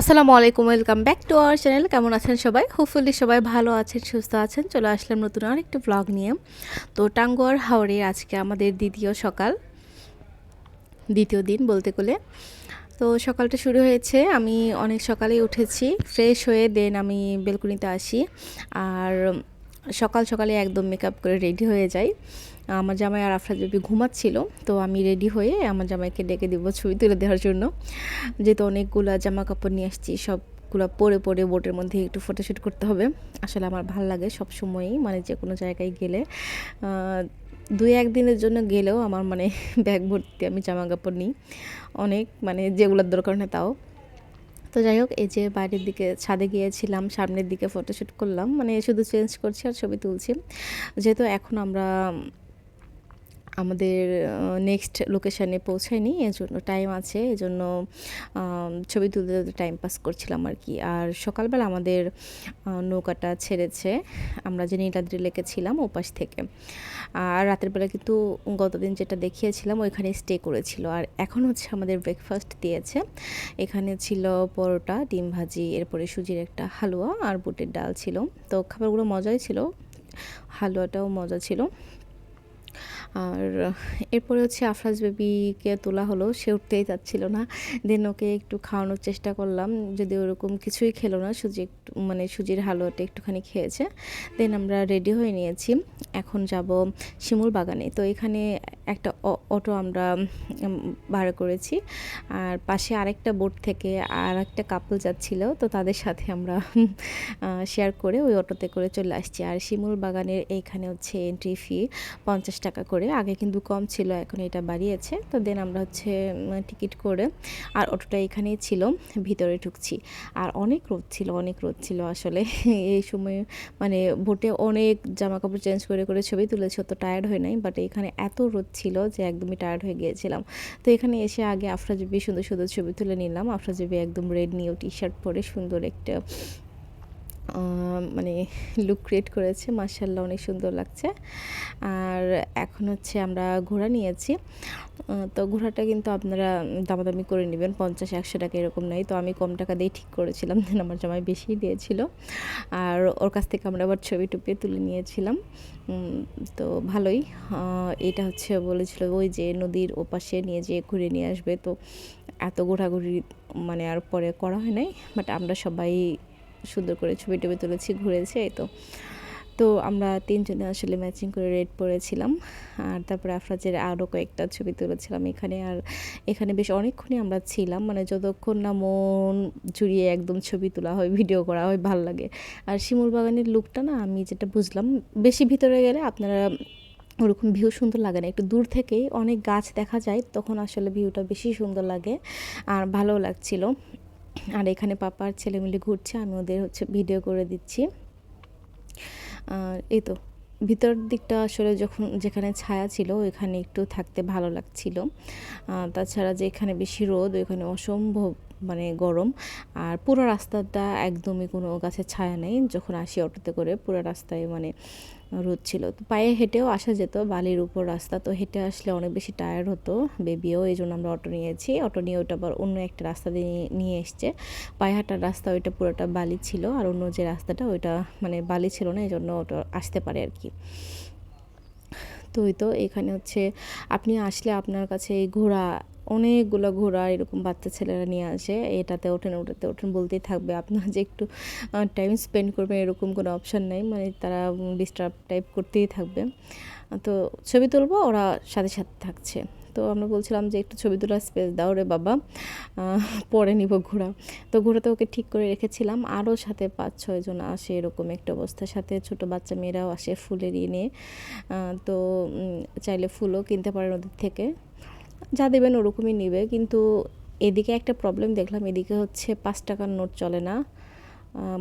আসসালামু আলাইকুম, welcome back to our channel. কেমন আছেন সবাই? হোপফুলি সবাই ভালো আছেন, সুস্থ আছেন। চলে আসলাম নতুন আরেকটি ব্লগ নিয়ে। তো টাঙ্গুয়ার হাওড়ে আজকে আমাদের দ্বিতীয় সকাল, দ্বিতীয় দিন বলতে গেলে। তো সকালটা শুরু হয়েছে, আমি অনেক সকালেই উঠেছি ফ্রেশ হয়ে দেন আমি বেলকুনিতে আসি। আর সকাল সকালে একদম মেকআপ করে রেডি হয়ে যাই। আমার জামাই আর আফরাজ বেবি ঘুমাচ্ছিল, তো আমি রেডি হয়ে আমার জামাইকে ডেকে দিব ছবি তুলে দেওয়ার জন্য। যেহেতু অনেকগুলো জামা কাপড় নিয়ে আসছি সব সবগুলো পরে পরে বোটের মধ্যে একটু ফটোশ্যুট করতে হবে। আসলে আমার ভালো লাগে সব সময়ই মানে যে কোনো জায়গায় গেলে। দুই একদিনের জন্য গেলেও আমার মানে ব্যাগ ভর্তি আমি জামা কাপড় নিই। অনেক মানে যেগুলোর দরকার না তাও। তো যাই হোক, এই যে বাইরের দিকে ছাদে গিয়েছিলাম, সামনের দিকে ফটোশ্যুট করলাম মানে শুধু চেঞ্জ করছি আর ছবি তুলছি। যেহেতু এখন আমরা আমাদের নেক্সট লোকেশানে পৌঁছায়নি, এজন্য টাইম আছে, এজন্য ছবি তুলতে তুলতে টাইম পাস করছিলাম আর কি। আর সকালবেলা আমাদের নৌকাটা ছেড়েছে, আমরা যে নীলাদ্রি লেকে ছিলাম ওপাশ থেকে। আর রাতের বেলা কিন্তু গতদিন যেটা দেখিয়েছিলাম, ওইখানে স্টে করেছিল। আর এখন হচ্ছে আমাদের ব্রেকফাস্ট দিয়েছে। এখানে ছিল পরোটা, ডিম ভাজি, এরপরে সুজির একটা হালুয়া আর বুটের ডাল ছিল। তো খাবারগুলো মজাই ছিল, হালুয়াটাও মজা ছিল। আর এরপরে হচ্ছে আফরাজ বেবিকে তোলা হলো, সে উঠতেই চাচ্ছিল না। দেন ওকে একটু খাওয়ানোর চেষ্টা করলাম, যদি ওরকম কিছুই খেলো না, সুজি একটু মানে সুজির হালুয়াটা একটুখানি খেয়েছে। দেন আমরা রেডি হয়ে নিয়েছি, এখন যাব শিমুল বাগানে। তো এখানে একটা অটো আমরা ভাড়া করেছি। আর পাশে আরেকটা বোট থেকে আর একটা কাপল যাচ্ছিল, তো তাদের সাথে আমরা শেয়ার করে ওই অটোতে করে চলে আসছি। আর শিমুল বাগানের এইখানে হচ্ছে এন্ট্রি ফি পঞ্চাশ টাকা করে। আগে কিন্তু কম ছিল, এখন এটা বাড়িয়েছে। তো দেন আমরা হচ্ছে টিকিট করে আর অটোটা এখানেই ছিল, ভিতরে ঢুকছি। আর অনেক রোদ ছিল, অনেক রোদ ছিল আসলে। এই সময় মানে ভোটে অনেক জামা কাপড় চেঞ্জ করে করে ছবি তুলেছি, অত টায়ার্ড হয়ে নাই। বাট এখানে এত রোদ ছিল যে একদমই টায়ার্ড হয়ে গিয়েছিলাম। তো এখানে এসে আগে আফরাজবি সুন্দর সুন্দর ছবি তুলে নিলাম। আফরাজবি একদম রেড নিউ টি শার্ট পরে সুন্দর একটা মানে লুক ক্রিয়েট করেছে মার্শাল্লাহ অনেক সুন্দর লাগছে। আর এখন হচ্ছে আমরা ঘোড়া নিয়েছি। তো ঘোড়াটা কিন্তু আপনারা দামাদামি করে নেবেন, পঞ্চাশ, একশো টাকা এরকম নয় তো আমি কম টাকা দিয়ে ঠিক করেছিলাম দেন আমার জামাই বেশি দিয়েছিল। আর ওর কাছ থেকে আমরা আবার ছবি টুপি তুলে নিয়েছিলাম। তো ভালোই। এটা হচ্ছে বলেছিল ওই যে নদীর ওপাশে নিয়ে যেয়ে ঘুরে নিয়ে আসবে। তো এত ঘোরাঘুরি মানে আর পরে করা হয় নাই। বাট আমরা সবাই সুন্দর করে ছবি টবি তুলেছি, ঘুরেছি, এই তো। তো আমরা তিনজনে আসলে ম্যাচিং করে রেড পরেছিলাম। আর তারপরে আফরাজের আরও কয়েকটা ছবি তুলেছিলাম এখানে। আর এখানে বেশ অনেকক্ষণই আমরা ছিলাম মানে যতক্ষণ না মন জুড়িয়ে একদম ছবি তোলা হয় ভিডিও করা হয়, ভালো লাগে। আর শিমুল বাগানের লুকটা না, আমি যেটা বুঝলাম, বেশি ভিতরে গেলে আপনারা ওরকম ভিউ সুন্দর লাগে না। একটু দূর থেকেই অনেক গাছ দেখা যায়, তখন আসলে ভিউটা বেশি সুন্দর লাগে আর ভালো লাগছিল। আর এখানে পাপার ছেলে মিলে ঘুরছে, আমি ওদের হচ্ছে ভিডিও করে দিচ্ছি। আর এই তো, ভিতর দিকটা আসলে যখন যেখানে ছায়া ছিল, ওইখানে একটু থাকতে ভালো লাগছিল। তাছাড়া যে এখানে বেশি রোদ, ওইখানে অসম্ভব মানে গরম। আর পুরো রাস্তাটা একদমই কোনো গাছের ছায়া নেই। যখন আসি অটোতে করে পুরো রাস্তায় মানে রোদ ছিল। তো পায়ে হেঁটেও আসা যেত, বালির উপর রাস্তা। তো হেঁটে আসলে অনেক বেশি টায়ার্ড হতো বেবিও এই জন্য আমরা অটো নিয়েছি। অটো নিয়ে ওটা আবার অন্য একটা রাস্তা দিয়ে নিয়ে এসছে। পায়ে হাঁটার রাস্তা ওইটা পুরোটা বালি ছিল। আর অন্য যে রাস্তাটা ওইটা মানে বালি ছিল না এই জন্য ওটা আসতে পারে আর কি। তো ওই তো এখানে হচ্ছে, আপনি আসলে আপনার কাছে এই ঘোড়া অনেকগুলো ঘোড়া এরকম বাচ্চা ছেলেরা নিয়ে আসে। এটাতে ওঠেন, ওটাতে ওঠেন বলতেই থাকবে। আপনারা যে একটু টাইম স্পেন্ড করবেন এরকম কোনো অপশান নেই। মানে তারা ডিস্টার্ব টাইপ করতেই থাকবে। তো ছবি তুলবো, ওরা সাথে সাথে থাকছে। তো আমরা বলছিলাম যে একটু ছবি তোলার স্পেস দাও রে বাবা। পরে নিব ঘোড়া। তো ঘোড়াতে ওকে ঠিক করে রেখেছিলাম। আরও সাথে পাঁচ ছয়জন আসে এরকম একটা অবস্থার সাথে। ছোট বাচ্চা মেয়েরাও আসে ফুলের ইয়ে নিয়ে তো চাইলে ফুলও কিনতে পারেন ওদের থেকে। যা দেবেন ওরকমই নেবে। কিন্তু এদিকে একটা প্রবলেম দেখলাম, এদিকে হচ্ছে পাঁচ টাকার নোট চলে না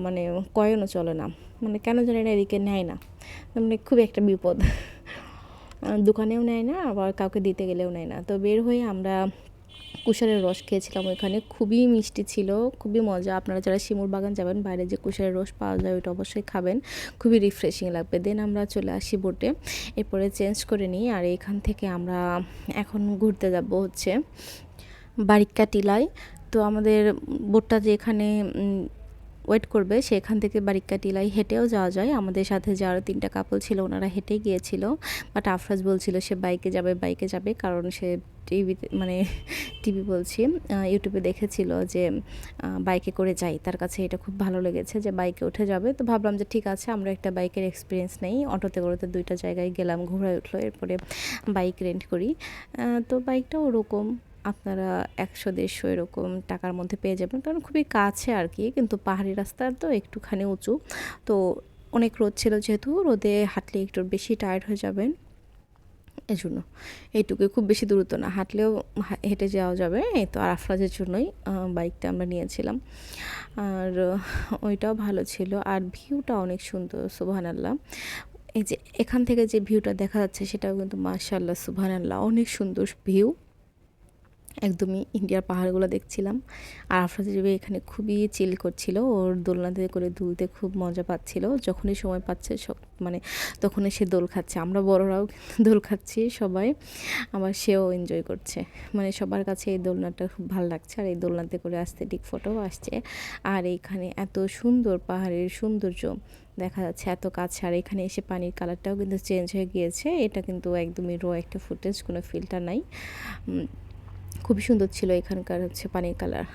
মানে কয়েনও চলে না। মানে কেন জানি না এদিকে নেয় না। মানে খুব একটা বিপদ। দোকানেও নেয় না, আবার কাউকে দিতে গেলেও নেয় না। তো বের হয়ে আমরা কুশারের রস খেয়েছিলাম ওইখানে। খুবই মিষ্টি ছিল, খুবই মজা। আপনারা যারা শিমুর বাগান যাবেন, বাইরে যে কুশারের রস পাওয়া যায় ওইটা অবশ্যই খাবেন। খুবই রিফ্রেশিং লাগবে। দেন আমরা চলে আসি বোটে এরপরে চেঞ্জ করে নিই আর এখান থেকে আমরা এখন ঘুরতে যাব হচ্ছে বারিক্কা টিলায়। তো আমাদের বোটটা যে এখানে ওয়েট করবে, সেখান থেকে বারিক্কা টিলাই হেঁটেও যাওয়া যায়। আমাদের সাথে যে আরও তিনটা কাপল ছিল, ওনারা হেঁটেই গিয়েছিল। বাট আফরাজ বলছিল সে বাইকে যাবে বাইকে যাবে, কারণ সে টিভিতে মানে টিভি বলছি ইউটিউবে দেখেছিল যে বাইকে করে যাই। তার কাছে এটা খুব ভালো লেগেছে যে বাইকে উঠে যাবে। তো ভাবলাম যে ঠিক আছে, আমরা একটা বাইকের এক্সপিরিয়েন্স নেই। অটোতে করে তো দুইটা জায়গায় গেলাম ঘোরায় উঠল, এরপরে বাইক রেন্ট করি। তো বাইকটা ওরকম। আপনারা একশো, দেড়শো এরকম টাকার মধ্যে পেয়ে যাবেন। কারণ খুবই কাছে আর কি, কিন্তু পাহাড়ি রাস্তার তো একটুখানি উঁচু। তো অনেক রোদ ছিল যেহেতু, রোদে হাঁটলে একটু বেশি টায়ার্ড হয়ে যাবেন। এই জন্য এইটুকু, খুব বেশি দূরত্ব না। হাঁটলেও হেঁটে যাওয়া যাবে। এই তো আর আফরাজের জন্যই বাইকটা আমরা নিয়েছিলাম। আর ওইটাও ভালো ছিল। আর ভিউটা অনেক সুন্দর সুবহান আল্লাহ এই যে এখান থেকে যে ভিউটা দেখা যাচ্ছে, সেটাও কিন্তু মার্শাল্লাহ সুবহান আল্লাহ অনেক সুন্দর ভিউ একদমই ইন্ডিয়ার পাহাড়গুলো দেখছিলাম। আর আফরাজ এখানে খুবই চিল করছিল। ওর দোলনাতে করে দুলতে খুব মজা পাচ্ছিল। যখনই সময় পাচ্ছে সব মানে তখনই সে দোল খাচ্ছে। আমরা বড়রাও দোল খাচ্ছি সবাই। আবার সেও এনজয় করছে। মানে সবার কাছে এই দোলনাটা খুব ভালো লাগছে। আর এই দোলনাতে করে আসতে ঠিক ফটোও আসছে। আর এইখানে এত সুন্দর পাহাড়ের সৌন্দর্য দেখা যাচ্ছে এত কাছে। আর এখানে এসে পানির কালারটাও কিন্তু চেঞ্জ হয়ে গিয়েছে। এটা কিন্তু একদমই রো একটা ফুটেজ কোনো ফিল্টার নাই। খুবই সুন্দর ছিল এখানকার হচ্ছে পানির কালার।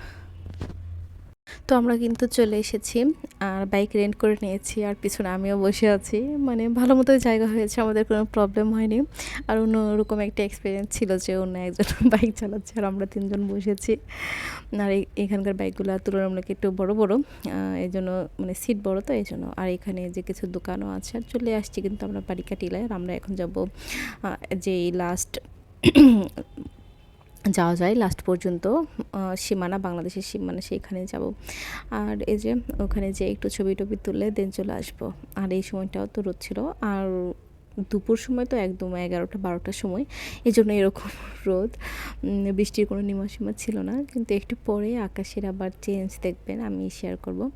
তো আমরা কিন্তু চলে এসেছি আর বাইক রেন্ট করে নিয়েছি আর পিছনে আমিও বসে আছি। মানে ভালো মতো জায়গা হয়েছে, আমাদের কোনো প্রবলেম হয়নি। আর অন্যরকম একটা এক্সপিরিয়েন্স ছিল যে অন্য একজন বাইক চালাচ্ছে আর আমরা তিনজন বসেছি। আর এখানকার বাইকগুলো তুলনামূলক একটু বড় বড় এই জন্য মানে সিট বড় তো এই জন্য। আর এখানে যে কিছু দোকানও আছে, আর চলে আসছি কিন্তু আমরা বাড়িকা টিলায় আর আমরা এখন যাব যে লাস্ট যাওয়া যায় লাস্ট পর্যন্ত সীমানা, বাংলাদেশের সীমানা সেইখানে যাব। আর এই যে ওখানে যে একটু ছবি টবি তুলে দেন চলে আসব। আর এই সময়টাও তো রোদ ছিল। আর দুপুর সময় তো একদম এগারোটা বারোটার সময়। এই জন্য এরকম রোদ। বৃষ্টির কোনো নিমসীমা ছিল না। কিন্তু একটু পরে আকাশের আবার চেঞ্জ দেখবেন, আমি শেয়ার করব।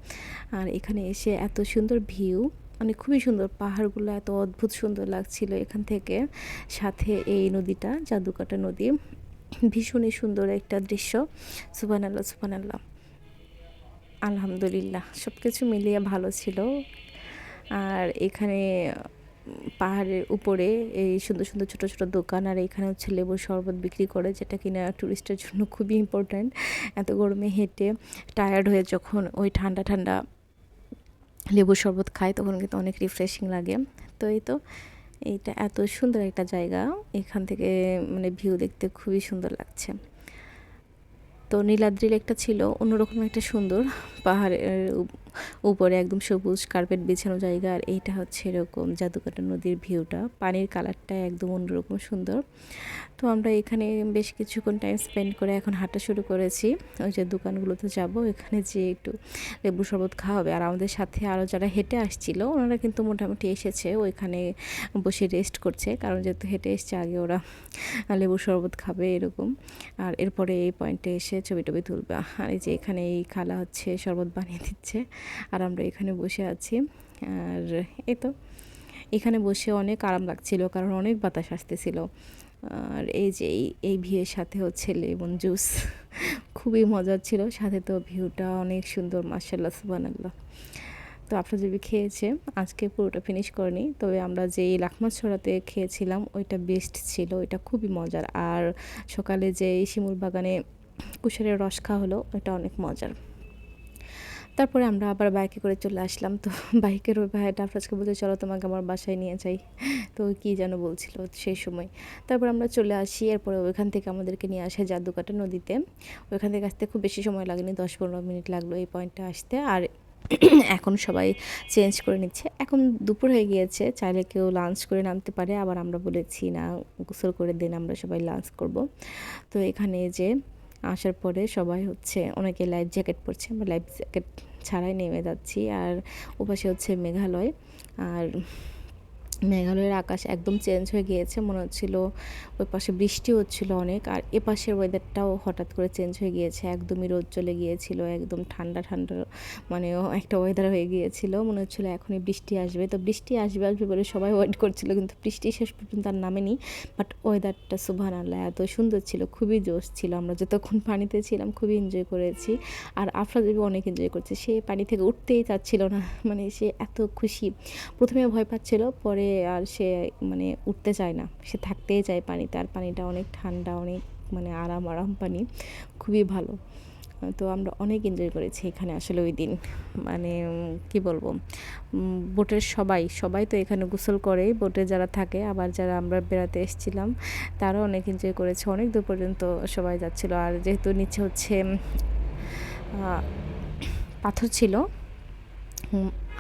আর এখানে এসে এত সুন্দর ভিউ মানে খুবই সুন্দর। পাহাড়গুলো এত অদ্ভুত সুন্দর লাগছিল এখান থেকে। সাথে এই নদীটা, জাদুকাটা নদী। ভীষণই সুন্দর একটা দৃশ্য। সুবান আল্লাহ সুবান আল্লাহ আলহামদুলিল্লাহ সব কিছু মিলিয়ে ভালো ছিল। আর এখানে পাহাড়ের উপরে এই সুন্দর সুন্দর ছোট ছোট দোকান আর এখানে হচ্ছে লেবুর শরবত বিক্রি করে, যেটা কিনা টুরিস্টের জন্য খুবই ইম্পর্ট্যান্ট এত গরমে হেঁটে টায়ার্ড হয়ে যখন ওই ঠান্ডা ঠান্ডা লেবুর শরবত খায়, তখন কিন্তু অনেক রিফ্রেশিং লাগে। তো এই তো এইটা এত সুন্দর একটা জায়গা। এখান থেকে মানে ভিউ দেখতে খুবই সুন্দর লাগছে। তো নীলাদ্রি লেকটা ছিল, অন্যরকম একটা সুন্দর পাহাড়ের উপরে একদম সবুজ কার্পেট বিছানো জায়গা আর এইটা হচ্ছে এরকম জাদুকাটা নদীর ভিউটা পানির কালারটা একদম অন্যরকম সুন্দর। তো আমরা এখানে বেশ কিছুক্ষণ টাইম স্পেন্ড করে এখন হাঁটা শুরু করেছি। ওই যে দোকানগুলোতে যাব, এখানে যে একটু লেবু শরবত খাওয়া হবে। আর আমাদের সাথে আরও যারা হেঁটে আসছিল, ওনারা কিন্তু মোটামুটি এসেছে, ওইখানে বসে রেস্ট করছে। কারণ যেহেতু হেঁটে এসছে, আগে ওরা লেবু শরবত খাবে এরকম। আর এরপরে এই পয়েন্টে এসে ছবি টবি তুলবে। আর এই যে এখানে এই খালা হচ্ছে শরবত বানিয়ে দিচ্ছে। আর আমরা এখানে বসে আছি। আর এই তো, এখানে বসে অনেক আরাম লাগছিল কারণ অনেক বাতাস আসতেছিল। আর এই যে এই ভিউয়ের সাথে হচ্ছে লেমন জুস। খুবই মজার ছিল, সাথে তো ভিউটা অনেক সুন্দর মার্শাল্লাহ সুবান আল্লাহ তো আপনার যদি খেয়েছে? আজকে পুরোটা ফিনিশ করেনি, তবে আমরা যেই লাখমাছ ছড়াতে খেয়েছিলাম, ওইটা বেস্ট ছিল, ওইটা খুবই মজার। আর সকালে যে শিমুল বাগানে কুশারের রস খাওয়া হলো, ওইটা অনেক মজার। তারপরে আমরা আবার বাইকে করে চলে আসলাম। তো বাইকের ওই ভাইটা আফরাজকে বলছে, চলো তোমাকে আমার বাসায় নিয়ে যাই। তো কী যেন বলছিল সেই সময়। তারপর আমরা চলে আসি, এরপরে ওইখান থেকে আমাদেরকে নিয়ে আসে জাদুকাটা নদীতে। ওইখান থেকে আসতে খুব বেশি সময় লাগেনি দশ পনেরো মিনিট লাগল এই পয়েন্টটা আসতে। আর এখন সবাই চেঞ্জ করে নিচ্ছে। এখন দুপুর হয়ে গিয়েছে, চাইলে কেউ লাঞ্চ করে নামতে পারে। আবার আমরা বলেছি, না, গোসল করে দিন, আমরা সবাই লাঞ্চ করব। তো এখানে যে আসার পরে সবাই হচ্ছে, অনেকে লাইফ জ্যাকেট পরছে, আমরা লাইফ জ্যাকেট ছাড়াই নেমে যাচ্ছি। আর ওপাশে হচ্ছে মেঘালয়। আর মেঘালয়ের আকাশ একদম চেঞ্জ হয়ে গিয়েছে, মনে হচ্ছিল ওই পাশে বৃষ্টি হচ্ছিল অনেক, আর এ পাশের ওয়েদারটাও হঠাৎ করে চেঞ্জ হয়ে গিয়েছে, একদমই রোদ চলে গিয়েছিল, একদম ঠান্ডা ঠান্ডা মানে একটা ওয়েদার হয়ে গিয়েছিল, মনে হচ্ছিল এখনই বৃষ্টি আসবে, তো বৃষ্টি আসবে আসবে বলে সবাই ওয়েট করছিল, কিন্তু বৃষ্টি শেষ পর্যন্ত আর নামেনি বাট ওয়েদারটা সুভান আল্লাহ এত সুন্দর ছিল, খুবই জোশ ছিল, আমরা যতক্ষণ পানিতে ছিলাম খুবই এনজয় করেছি, আর আফরাজবি অনেক এনজয় করছে, সে পানি থেকে উঠতেই চাচ্ছিল না মানে সে এত খুশি, প্রথমে ভয় পাচ্ছিল, পরে আর সে মানে উঠতে চায় না। সে থাকতেই চায় পানিতে আর পানিটা অনেক ঠান্ডা, অনেক মানে আরাম আরাম পানি। খুবই ভালো। তো আমরা অনেক এনজয় করেছি এখানে আসলে ওই দিন। মানে কি বলব? বোটের সবাই সবাই তো এখানে গোসল করে। বোটে যারা থাকে, আবার যারা আমরা বেড়াতে এসেছিলাম, তারাও অনেক এনজয় করেছে। অনেক দূর পর্যন্ত সবাই যাচ্ছিল। আর যেহেতু নিচে হচ্ছে পাথর ছিল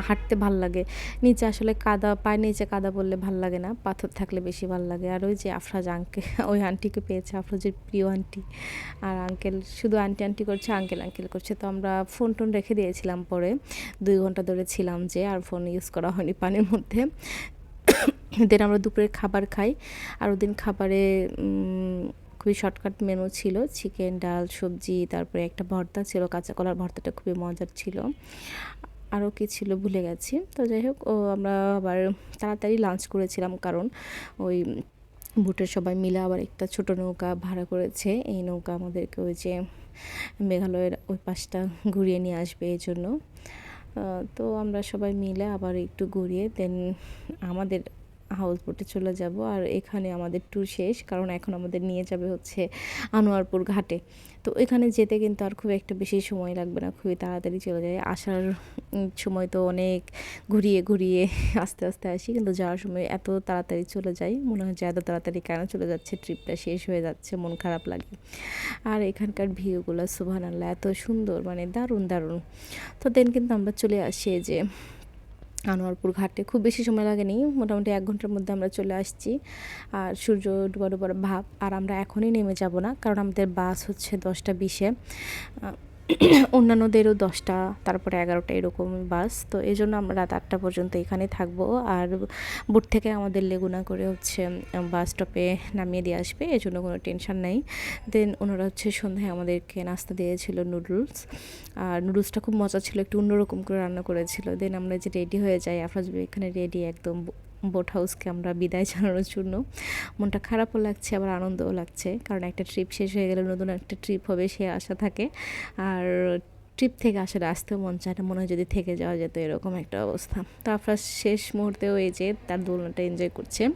হাঁটতে ভালো লাগে। নিচে আসলে কাদা, পায়ের নিচে কাদা বললে ভালো লাগে না, পাথর থাকলে বেশি ভালো লাগে। আর ওই যে আফরাজ আঙ্কেল ওই আন্টিকে পেয়েছে, আফরাজের প্রিয় আন্টি আর আঙ্কেল শুধু আন্টি আন্টি করছে আঙ্কেল আঙ্কেল করছে। তো আমরা ফোন টোন রেখে দিয়েছিলাম পরে। দুই ঘণ্টা ধরে ছিলাম যে, আর ফোন ইউজ করা হয়নি পানির মধ্যে। দেন আমরা দুপুরে খাবার খাই। আর ওদিন খাবারে খুবই শর্টকাট মেনু ছিল। চিকেন ডাল, সবজি, তারপরে একটা ভর্তা ছিল, কাঁচা কলার ভর্তাটা খুবই মজার ছিল। আরও কী ছিল ভুলে গেছি। তো যাই হোক, ও আমরা আবার তাড়াতাড়ি লাঞ্চ করেছিলাম কারণ ওই বুটের সবাই মিলে আবার একটা ছোট নৌকা ভাড়া করেছে। এই নৌকা আমাদেরকে ওই যে মেঘালয়ের ওই পাশটা ঘুরিয়ে নিয়ে আসবে এই জন্য। তো আমরা সবাই মিলে আবার একটু ঘুরিয়ে দেন আমাদের হাউস বোটে চলে যাব আর এখানে আমাদের ট্যুর শেষ, কারণ এখন আমাদের নিয়ে যাবে হচ্ছে আনোয়ারপুর ঘাটে। তো এখানে যেতে কিন্তু আর খুব একটা বেশি সময় লাগবে না, খুবই তাড়াতাড়ি চলে যায় আসার সময় তো অনেক ঘুরিয়ে ঘুরিয়ে আস্তে আস্তে আসি, কিন্তু যাওয়ার সময় এত তাড়াতাড়ি চলে যাই, মনে যে এত তাড়াতাড়ি কেন চলে যাচ্ছে ট্রিপটা শেষ হয়ে যাচ্ছে, মন খারাপ লাগে। আর এখানকার ভিউগুলো সুভান আল্লাহ এত সুন্দর মানে দারুণ দারুণ। তো দেন কিন্তু আমরা চলে আসি যে আনোয়ারপুর ঘাটে। খুব বেশি সময় লাগেনি, মোটামুটি এক ঘণ্টার মধ্যে আমরা চলে আসছি। আর সূর্য ডুবা ডুবার ভাব, আর আমরা এখনই নেমে যাব না, কারণ আমাদের বাস হচ্ছে দশটা বিশে। অন্যান্যদেরও দশটা, তারপরে এগারোটা এরকম বাস। তো এই জন্য আমরা রাত আটটা পর্যন্ত এখানে থাকব। আর বোট থেকে আমাদের লেগুনা করে হচ্ছে বাস স্টপে নামিয়ে দিয়ে আসবে। এই জন্য কোনো টেনশন নেই। দেন ওনারা হচ্ছে সন্ধ্যায় আমাদেরকে নাস্তা দিয়েছিল নুডলস। আর নুডলসটা খুব মজা ছিল। একটু অন্যরকম করে রান্না করেছিল। দেন আমরা যে রেডি হয়ে যাই, আফরাজ এখানে রেডি একদম। বোট হাউসকে আমরা বিদায় জানানোর জন্য। মনটা খারাপও লাগছে, আবার আনন্দও লাগছে। কারণ একটা ট্রিপ শেষ হয়ে গেলে নতুন একটা ট্রিপ হবে, সে আশা থাকে। আর ট্রিপ থেকে আসলে আসতেও মন চায় না, মনে হয় যদি থেকে যাওয়া যেত এরকম একটা অবস্থা। তো আপনার শেষ মুহূর্তেও এই যে তার দোলনাটা এনজয় করছে।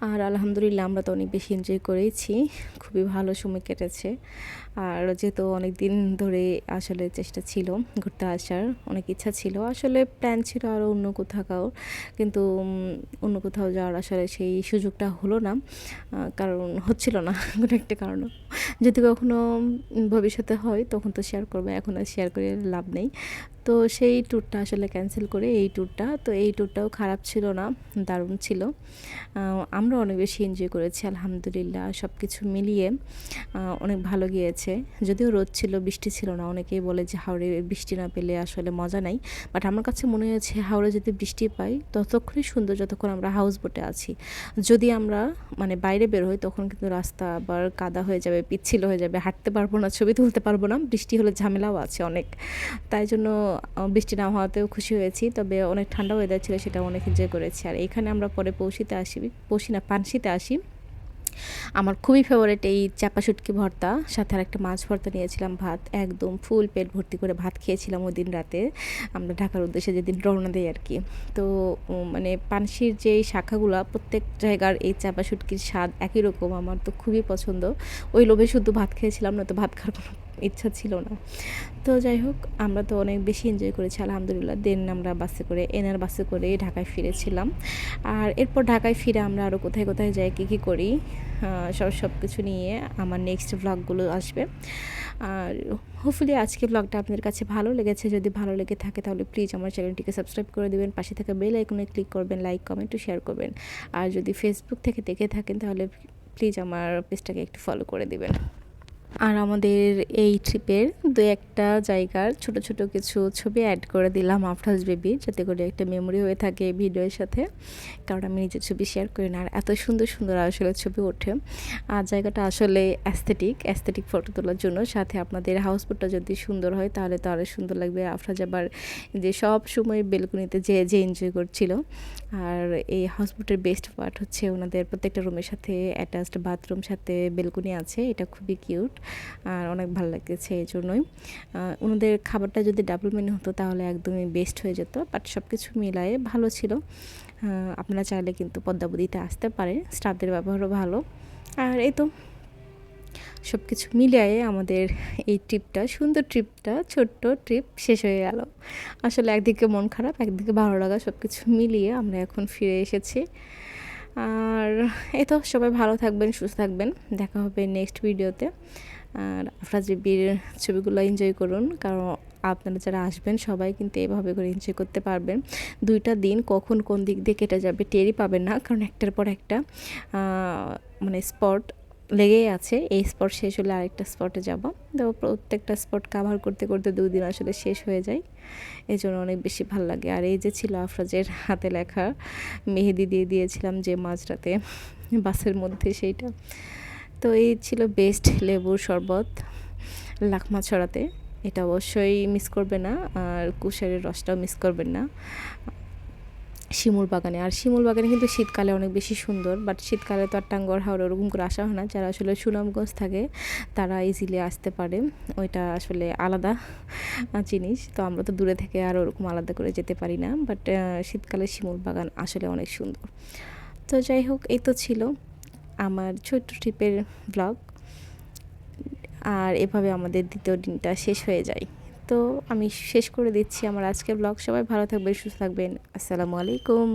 আর আলহামদুলিল্লাহ আমরা তো অনেক বেশি এনজয় করেছি খুবই ভালো সময় কেটেছে। আর যেহেতু অনেক দিন ধরে আসলে চেষ্টা ছিল ঘুরতে আসার, অনেক ইচ্ছা ছিল, আসলে প্ল্যান ছিল আরও অন্য কোথাও কিন্তু অন্য কোথাও যাওয়ার আসলে সেই সুযোগটা হলো না। কারণ হচ্ছিল না কোনো একটা কারণ। যদি কখনো ভবিষ্যতে হয়, তখন তো শেয়ার করবে, এখন আর শেয়ার করে লাভ নেই। তো সেই ট্যুরটা আসলে ক্যান্সেল করে এই ট্যুরটা তো এই ট্যুরটাও খারাপ ছিল না, দারুণ ছিল। আমরা অনেক বেশি এনজয় করেছি, আলহামদুলিল্লাহ সব কিছু মিলিয়ে অনেক ভালো গিয়েছে। যদিও রোদ ছিল, বৃষ্টি ছিল না, অনেকেই বলে যে হাওড়ে বৃষ্টি না পেলে আসলে মজা নাই। বাট আমার কাছে মনে হয়েছে হাওড়ে যদি বৃষ্টি পাই, ততক্ষণই সুন্দর যতক্ষণ আমরা হাউস বোটে আছি। যদি আমরা মানে বাইরে বের হই, তখন কিন্তু রাস্তা আবার কাদা হয়ে যাবে, পিচ্ছিল হয়ে যাবে, হাঁটতে পারব না, ছবি তুলতে পারব না, বৃষ্টি হলে ঝামেলাও আছে অনেক। তাই জন্য বৃষ্টি না হওয়াতেও খুশি হয়েছি, তবে অনেক ঠান্ডা ওয়েদার ছিল সেটা অনেক এনজয় করেছি। আর এখানে আমরা পরে পৌষিতে আসি, পৌঁছি না, পানসিতে আসি। আমার খুবই ফেভারেট এই চাপা শুটকি ভর্তা, সাথে আর একটা মাছ ভর্তা নিয়েছিলাম, ভাত, একদম ফুল পেট ভর্তি করে ভাত খেয়েছিলাম ওই দিন রাতে। আমরা ঢাকার উদ্দেশ্যে যেদিন রওনা দেয় আর কি। তো মানে পানসির যে শাখাগুলো, প্রত্যেক জায়গার এই চাপা শুটকির স্বাদ একই রকম, আমার তো খুবই পছন্দ। ওই লোভে শুধু ভাত খেয়েছিলাম না তো ভাত খাওয়ার কোনো ইচ্ছা ছিল না। তো যাই হোক, আমরা তো অনেক বেশি এনজয় করেছি, আলহামদুলিল্লাহ। দেন আমরা বাসে করে, এনার বাসে করে ঢাকায় ফিরেছিলাম। আর এরপর ঢাকায় ফিরে আমরা আরও কোথায় কোথায় যাই, কী কী করি সব সব কিছু নিয়ে আমার নেক্সট ব্লগগুলো আসবে। আর হোপফুলি আজকে ব্লগটা আপনাদের কাছে ভালো লেগেছে। যদি ভালো লেগে থাকে তাহলে প্লিজ আমার চ্যানেলটিকে সাবস্ক্রাইব করে দেবেন। পাশে থাকা বেল আইকনে ক্লিক করবেন লাইক কমেন্ট ও শেয়ার করবেন। আর যদি ফেসবুক থেকে দেখে থাকেন তাহলে প্লিজ আমার পেজটাকে একটু ফলো করে দেবেন। আর আমাদের এই ট্রিপের দু একটা জায়গার ছোট ছোট কিছু ছবি অ্যাড করে দিলাম আফরাজ বেবি, যাতে করে একটা মেমোরি হয়ে থাকে ভিডিওর সাথে। কারণ আমি নিজের ছবি শেয়ার করি না। আর এত সুন্দর সুন্দর আসলে ছবি ওঠে। আর জায়গাটা আসলে অ্যাস্থেটিক অ্যাস্থেটিক ফটো তোলার জন্য। সাথে আপনাদের হাউসবোটটা যদি সুন্দর হয়, তাহলে তো আরও সুন্দর লাগবে। আফরাজ আবার যে সব সময় বেলকুনিতে যে যে এনজয় করছিল। আর এই হাউসবোটের বেস্ট পার্ট হচ্ছে ওনাদের প্রত্যেকটা রুমের সাথে অ্যাটাচড বাথরুম সাথে বেলকুনি আছে। এটা খুবই কিউট আর অনেক ভালো লাগতেছে এই জন্যই। ওনাদের খাবারটা যদি ডাবল মেনু হতো তাহলে একদমই বেস্ট হয়ে যেত বাট সব কিছু মিলায়ে ভালো ছিল। আপনারা চাইলে কিন্তু পদ্মাবতীতে আসতে পারে স্টাফদের ব্যবহারও ভালো। আর এই তো সব কিছু মিলিয়ে আমাদের এই ট্রিপটা সুন্দর ট্রিপটা ছোট্ট ট্রিপ শেষ হয়ে গেল। আসলে একদিকে মন খারাপ, একদিকে ভালো লাগা সব কিছু মিলিয়ে আমরা এখন ফিরে এসেছি। আর এই তো, সবাই ভালো থাকবেন, সুস্থ থাকবেন। দেখা হবে নেক্সট ভিডিওতে আর আপনারা যে বিয়ের ছবিগুলো এনজয় করুন, কারণ আপনারা যারা আসবেন, সবাই কিন্তু এভাবে করে এনজয় করতে পারবেন। দুইটা দিন কখন কোন দিক দিয়ে কেটে যাবে টেরই পাবেন না, কারণ একটার পর একটা মানে স্পট লেগেই আছে। এই স্পট শেষ হলে আরেকটা স্পটে যাব। তো প্রত্যেকটা স্পট কাভার করতে করতে দুদিন আসলে শেষ হয়ে যায়। এই জন্য অনেক বেশি ভালো লাগে। আর এই যে ছিল আফরাজের হাতে লেখা, মেহেদি দিয়ে দিয়েছিলাম যে মাঝরাতে বাসের মধ্যে সেইটা। তো এই ছিল বেস্ট লেবুর শরবত লাখমা ছড়াতে। এটা অবশ্যই মিস করবে না। আর কুশারের রসটাও মিস করবেন না। শিমুল বাগানে। আর শিমুল বাগানে কিন্তু শীতকালে অনেক বেশি সুন্দর বাট শীতকালে তো আর টাঙ্গর হাওড় ওরকম করে আসা হয় না। যারা আসলে সুনামগঞ্জ থাকে, তারা ইজিলি আসতে পারে। ওইটা আসলে আলাদা জিনিস, তো আমরা তো দূরে থেকে আর ওরকম আলাদা করে যেতে পারি না। বাট শীতকালে শিমুল বাগান আসলে অনেক সুন্দর। তো যাই হোক, এই তো ছিল আমার ছোট্ট ট্রিপের ব্লগ আর এভাবে আমাদের দ্বিতীয় দিনটা শেষ হয়ে যায়। তো আমি শেষ করে দিচ্ছি আমার আজকের ব্লগ সবাই ভালো থাকবেন, সুস্থ থাকবেন আসসালামু আলাইকুম